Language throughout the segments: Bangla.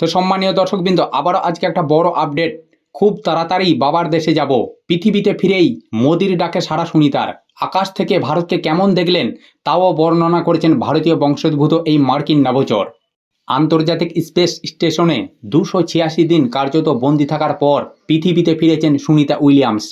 তো সম্মানীয় দর্শকবৃন্দ, আবারও আজকে একটা বড় আপডেট খুব তাড়াতাড়ি বাবার দেশে যাব। পৃথিবীতে ফিরেই মোদির ডাকে সারা সুনিতার আকাশ থেকে ভারতকে কেমন দেখলেন, তাও বর্ণনা করেছেন ভারতীয় বংশোদ্ভূত এই মার্কিন নভোচর। আন্তর্জাতিক স্পেস স্টেশনে দুশো ছিয়াশি দিন কার্যত বন্দি থাকার পর পৃথিবীতে ফিরেছেন সুনিতা উইলিয়ামস।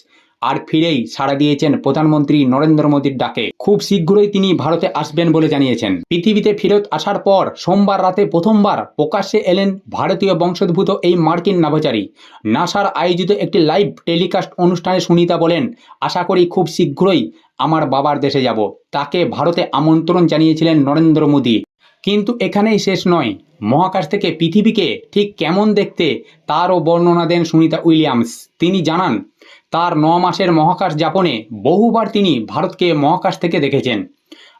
আর ফিরেই সাড়া দিয়েছেন প্রধানমন্ত্রী নরেন্দ্র মোদীর ডাকে। খুব শীঘ্রই তিনি ভারতে আসবেন বলে জানিয়েছেন। পৃথিবীতে ফেরত আসার পর সোমবার রাতে প্রথমবার প্রকাশ্যে এলেন ভারতীয় বংশোদ্ভূত এই মার্কিন নভোচারী। নাসার আয়োজিত একটি লাইভ টেলিকাস্ট অনুষ্ঠানে সুনিতা বলেন, আশা করি খুব শীঘ্রই আমার বাবার দেশে যাব। তাকে ভারতে আমন্ত্রণ জানিয়েছিলেন নরেন্দ্র মোদী। কিন্তু এখানেই শেষ নয়। মহাকাশ থেকে পৃথিবীকে ঠিক কেমন দেখতে তারও বর্ণনা দেন সুনিতা উইলিয়ামস। তিনি জানান, তার ন মাসের মহাকাশ যাপনে বহুবার তিনি ভারতকে মহাকাশ থেকে দেখেছেন,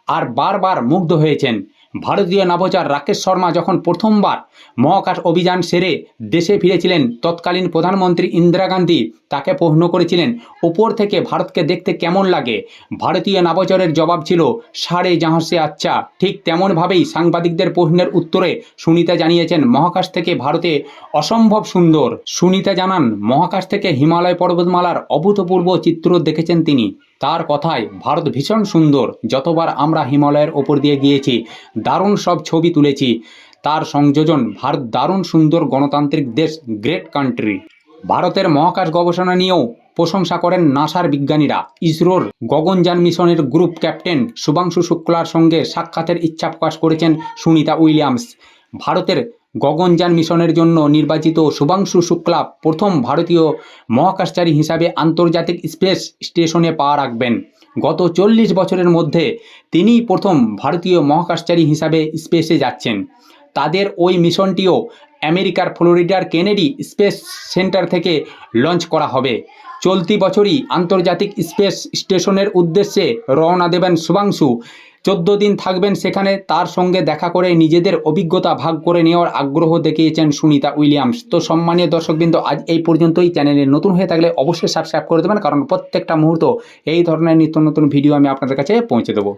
আর বারবার মুগ্ধ হয়েছেন। ভারতীয় নভোচার রাকেশ শর্মা যখন প্রথমবার মহাকাশ অভিযান সেরে দেশে ফিরেছিলেন, তৎকালীন প্রধানমন্ত্রী ইন্দিরা গান্ধী তাকে প্রশ্ন করেছিলেন, ওপর থেকে ভারতকে দেখতে কেমন লাগে? ভারতীয় নভোচারের জবাব ছিল, সাড়ে জাহাজে আচ্ছা। ঠিক তেমনভাবেই সাংবাদিকদের প্রশ্নের উত্তরে সুনিতা জানিয়েছেন, মহাকাশ থেকে ভারতে অসম্ভব সুন্দর। সুনিতা জানান, মহাকাশ থেকে হিমালয় পর্বতমালার অভূতপূর্ব চিত্র দেখেছেন তিনি। তার কথায়, ভারত ভীষণ সুন্দর, যতবার আমরা হিমালয়ের ওপর দিয়ে গিয়েছি, দারুণ সব ছবি তুলেছি। তার সংযোজন ভারত দারুণ সুন্দর গণতান্ত্রিক দেশ, গ্রেট কান্ট্রি। ভারতের মহাকাশ গবেষণা নিয়েও প্রশংসা করেন নাসার বিজ্ঞানীরা। ইসরোর গগনযান মিশনের গ্রুপ ক্যাপ্টেন শুভাংশু শুক্লার সঙ্গে সাক্ষাতের ইচ্ছা প্রকাশ করেছেন সুনিতা উইলিয়ামস। ভারতের গগনযান মিশনের জন্য নির্বাচিত শুভাংশু শুক্লা প্রথম ভারতীয় মহাকাশচারী হিসাবে আন্তর্জাতিক স্পেস স্টেশনে পা রাখবেন। গত চল্লিশ বছরের মধ্যে তিনিই প্রথম ভারতীয় মহাকাশচারী হিসাবে স্পেসে যাচ্ছেন। তাদের ওই মিশনটিও আমেরিকার ফ্লোরিডার কেনেডি স্পেস সেন্টার থেকে লঞ্চ করা হবে। চলতি বছরই আন্তর্জাতিক স্পেস স্টেশনের উদ্দেশ্যে রওনা দেবেন শুভাংশু। চোদ্দ দিন থাকবেন সেখানে তার সঙ্গে দেখা করে নিজেদের অভিজ্ঞতা ভাগ করে নেওয়ার আগ্রহ দেখিয়েছেন সুনিতা উইলিয়ামস। তো সম্মানীয় দর্শকবৃন্দ, আজ এই পর্যন্তই। চ্যানেলে নতুন হয়ে থাকলে অবশ্যই সাবস্ক্রাইব করে দেবেন, কারণ প্রত্যেকটা মুহূর্ত এই ধরনের নিত্য নতুন ভিডিও আমি আপনাদের কাছে পৌঁছে দেবো।